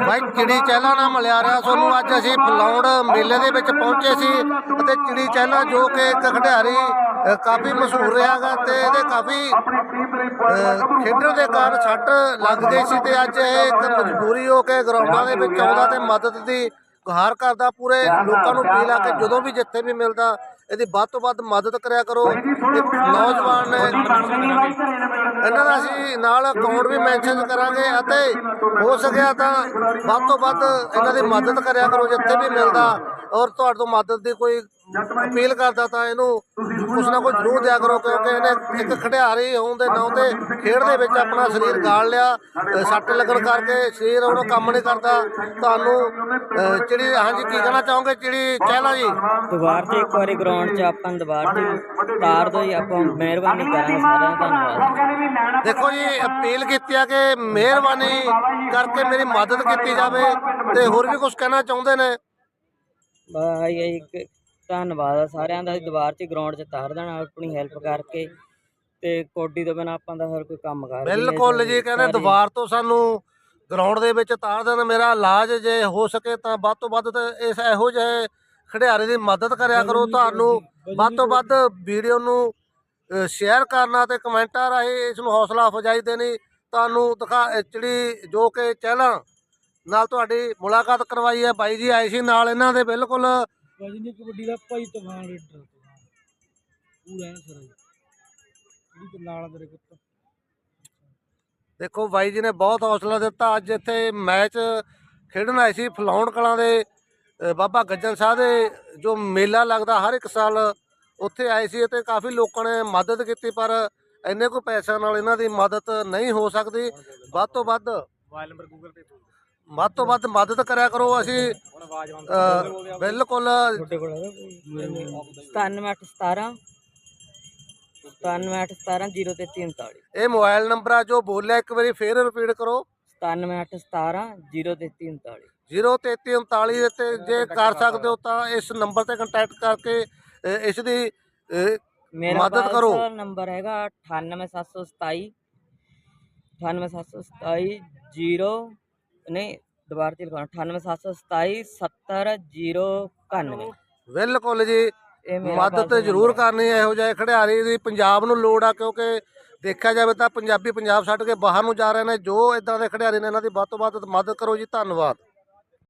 ਬਾਈ ਚਿੜੀ ਚਹਿਲਾ ਨਾਲ ਮਿਲਿਆ ਰਿਹਾ। ਤੁਹਾਨੂੰ ਅੱਜ ਅਸੀਂ ਫਲੌੜ ਮੇਲੇ ਦੇ ਵਿੱਚ ਪਹੁੰਚੇ ਸੀ ਅਤੇ ਚਿੜੀ ਚਹਿਲਾ ਜੋ ਕਿ ਇੱਕ ਖਿਡਾਰੀ ਕਾਫੀ ਮਸ਼ਹੂਰ ਰਿਹਾਗਾ ਤੇ ਇਹਦੇ ਕਾਫੀ ਖੇਡਣ ਦੇ ਕਾਰਨ ਸੱਟ ਲੱਗ ਗਈ ਸੀ ਤੇ ਅੱਜ ਇਹ ਇੱਕ ਮਜਬੂਰੀ ਹੋ ਕੇ ਗਰਾਊਂਡਾਂ ਦੇ ਵਿੱਚ ਆਉਂਦਾ ਤੇ ਮਦਦ ਦੀ ਗੁਹਾਰ ਕਰਦਾ। ਪੂਰੇ ਲੋਕਾਂ ਨੂੰ ਅਪੀਲ ਆ ਕਿ ਜਦੋਂ ਵੀ ਜਿੱਥੇ ਵੀ ਮਿਲਦਾ ਇਹਦੀ ਵੱਧ ਤੋਂ ਵੱਧ ਮਦਦ ਕਰਿਆ ਕਰੋ। ਨੌਜਵਾਨ ਨੇ ਇਹਨਾਂ ਦਾ ਅਸੀਂ ਨਾਲ ਅਕਾਊਂਟ ਵੀ ਮੈਂਸ਼ਨ ਕਰਾਂਗੇ ਅਤੇ ਹੋ ਸਕਿਆ ਤਾਂ ਵੱਧ ਤੋਂ ਵੱਧ ਇਹਨਾਂ ਦੀ ਮਦਦ ਕਰਿਆ ਕਰੋ, ਜਿੱਥੇ ਵੀ ਮਿਲਦਾ ਔਰ ਤੁਹਾਡੇ ਤੋਂ ਮਦਦ ਦੀ ਕੋਈ ਅਪੀਲ ਕਰਦਾ ਤਾਂ ਇਹਨੂੰ ਕੁਛ ਨਾ ਕੁਛ ਜ਼ਰੂਰ ਦਿਆ ਕਰੋ ਕਿਉਂਕਿ ਇਹਨੇ ਇੱਕ ਖਿਡਾਰੀ ਹੋਣ ਦੇ ਨਾਂ ਤੇ ਖੇਡ ਦੇ ਵਿੱਚ ਆਪਣਾ ਸਰੀਰ ਗਾਲ ਲਿਆ ਸੱਟ ਲੱਗਣ ਕਰਕੇ ਸਰੀਰ ਉਹਨੂੰ ਕੰਮ ਨਹੀਂ ਕਰਦਾ। ਤੁਹਾਨੂੰ ਚਿੜੀ ਹਾਂਜੀ ਕੀ ਕਹਿਣਾ ਚਾਹੋਗੇ? ਚਿੜੀ ਚਹਿਲਾ ਜੀ। ਦੁਬਾਰ ਤੇ ਇੱਕ ਵਾਰੀ ਗਰਾਊਂਡ 'ਚ ਆਪਾਂ ਦੁਬਾਰ ਤੇ ਤਾਰ ਦੋ ਜੀ ਆਪਾਂ ਮਿਹਰਬਾਨੀ ਕਰਾਂਗੇ ਸਾਰਿਆਂ ਦਾ ਧੰਨਵਾਦ। ਦੇਖੋ ਜੀ ਅਪੀਲ ਕੀਤੀ ਆ ਕਿ ਮਿਹਰਬਾਨੀ ਕਰਕੇ ਮੇਰੀ ਮਦਦ ਕੀਤੀ ਜਾਵੇ ਤੇ ਹੋਰ ਵੀ ਕੁਝ ਕਹਿਣਾ ਚਾਹੁੰਦੇ ਨੇ? ਬਾਈ ਇੱਕ ਧੰਨਵਾਦ ਆ ਸਾਰਿਆਂ ਦਾ ਦੁਬਾਰ 'ਚ ਗਰਾਊਂਡ 'ਚ ਤਾਰ ਦੇਣਾ ਆਪਣੀ ਹੈਲਪ ਕਰਕੇ ਤੇ ਕੋਡੀ ਤੋਂ ਬਿਨਾਂ ਆਪਾਂ ਦਾ ਹੋਰ ਕੋਈ ਕੰਮ ਕਰ ਬਿਲਕੁਲ ਜੀ ਕਹਿੰਦੇ ਦੁਬਾਰ ਤੋਂ ਸਾਨੂੰ ਗਰਾਊਂਡ ਦੇ ਵਿੱਚ ਤਾਰ ਦੇਣ ਮੇਰਾ ਇਲਾਜ ਜੇ ਹੋ ਸਕੇ ਤਾਂ ਵੱਧ ਤੋਂ ਵੱਧ ਇਸ ਇਹੋ ਜਿਹੇ ਖਿਡਾਰੀ ਦੀ ਮਦਦ ਕਰਿਆ ਕਰੋ ਤੁਹਾਨੂੰ ਵੱਧ ਤੋਂ ਵੱਧ ਵੀਡੀਓ ਨੂੰ ਸ਼ੇਅਰ ਕਰਨਾ ਤੇ ਕਮੈਂਟਾਂ ਰਾਹੀਂ ਇਸ ਨੂੰ ਹੌਸਲਾ ਅਫਜਾਈ ਦੇਣੀ ਤੁਹਾਨੂੰ ਦਿਖਾ ਜਿਹੜੀ ਜੋ ਕਿ ਚਹਿਲਾਂ ਨਾਲ ਤੁਹਾਡੀ ਮੁਲਾਕਾਤ ਕਰਵਾਈ ਹੈ ਬਾਈ ਜੀ ਆਏ ਸੀ ਨਾਲ ਇਹਨਾਂ ਦੇ ਬਿਲਕੁਲ ਵਜਨੀ ਕਬੱਡੀ ਦਾ ਭਾਈ ਤੂਫਾਨ ਤੂਫਾਨ। ਪੂਰਾ ਹੈ ਸਰ ਜਿਹੜੀ ਤੇ ਲਾਲ ਮੇਰੇ ਕੁੱਤ ਦੇਖੋ ਬਾਈ ਜੀ ਨੇ ਬਹੁਤ ਹੌਸਲਾ ਦਿੱਤਾ। ਅੱਜ ਇੱਥੇ ਮੈਚ ਖੇਡਣ ਆਏ ਸੀ ਫਲਾਉਣ ਕਲਾਂ ਦੇ ਬਾਬਾ ਗੱਜਣ ਸਾਹਿਬ ਦੇ ਜੋ ਮੇਲਾ ਲੱਗਦਾ ਹਰ ਇੱਕ ਸਾਲ ਉੱਥੇ ਆਏ ਸੀ ਤੇ ਕਾਫੀ ਲੋਕਾਂ ਨੇ ਮਦਦ ਕੀਤੀ ਪਰ ਇੰਨੇ ਕੋਈ ਪੈਸਿਆਂ ਨਾਲ ਇਹਨਾਂ ਦੀ ਮਦਦ ਨਹੀਂ ਹੋ ਸਕਦੀ। ਵੱਧ ਤੋਂ ਵੱਧ ਮੋਬਾਈਲ ਨੰਬਰ ਗੂਗਲ ਤੇ ਵੱਧ ਤੋਂ ਵੱਧ ਮਦਦ ਕਰਿਆ ਕਰੋ। ਅਸੀਂ ਅ, ਬਿਲਕੁਲ। ਤੁਹਾਡੇ ਕੋਲ ਹੈਗਾ ਕੋਈ? 9717 9717 0339 ਇਹ ਮੋਬਾਈਲ ਨੰਬਰ ਆ ਜੋ ਬੋਲਿਆ ਇੱਕ ਵਾਰੀ ਫੇਰ ਰਿਪੀਟ ਕਰੋ। 9717 0339 03339 ਦੇ ਤੇ ਜੇ ਕਰ ਸਕਦੇ ਹੋ ਤਾਂ ਇਸ ਨੰਬਰ ਤੇ ਕੰਟੈਕਟ ਕਰਕੇ ਅ, ਇਸ ਦੀ ਅ, ਮੇਰਾ ਮਦਦ ਕਰੋ। ਨੰਬਰ ਹੈਗਾ 98727 98727 0 ਨਹੀਂ ਦੁਬਾਰਾ ਤੇ ਲਿਖਾਉਣਾ 98727 70091 ਬਿਲਕੁਲ ਜੀ। ਇਹ ਮੇਰਾ ਮਦਦ ਜ਼ਰੂਰ। ਕਰਨੀ ਹੈ ਇਹੋ ਜਿਹੇ ਖਿਡਾਰੀ ਦੀ ਪੰਜਾਬ ਨੂੰ ਲੋੜ ਆ ਕਿਉਂਕਿ ਦੇਖਿਆ ਜਾਵੇ ਤਾਂ ਪੰਜਾਬੀ ਪੰਜਾਬ ਛੱਡ ਕੇ ਬਾਹਰ ਨੂੰ ਜਾ ਰਹੇ ਨੇ ਜੋ ਇਦਾਂ ਦੇ ਖਿਡਾਰੀ ਨੇ ਇਹਨਾਂ ਦੀ ਵੱਧ ਤੋਂ ਵੱਧ ਮਦਦ ਕਰੋ ਜੀ ਧੰਨਵਾਦ।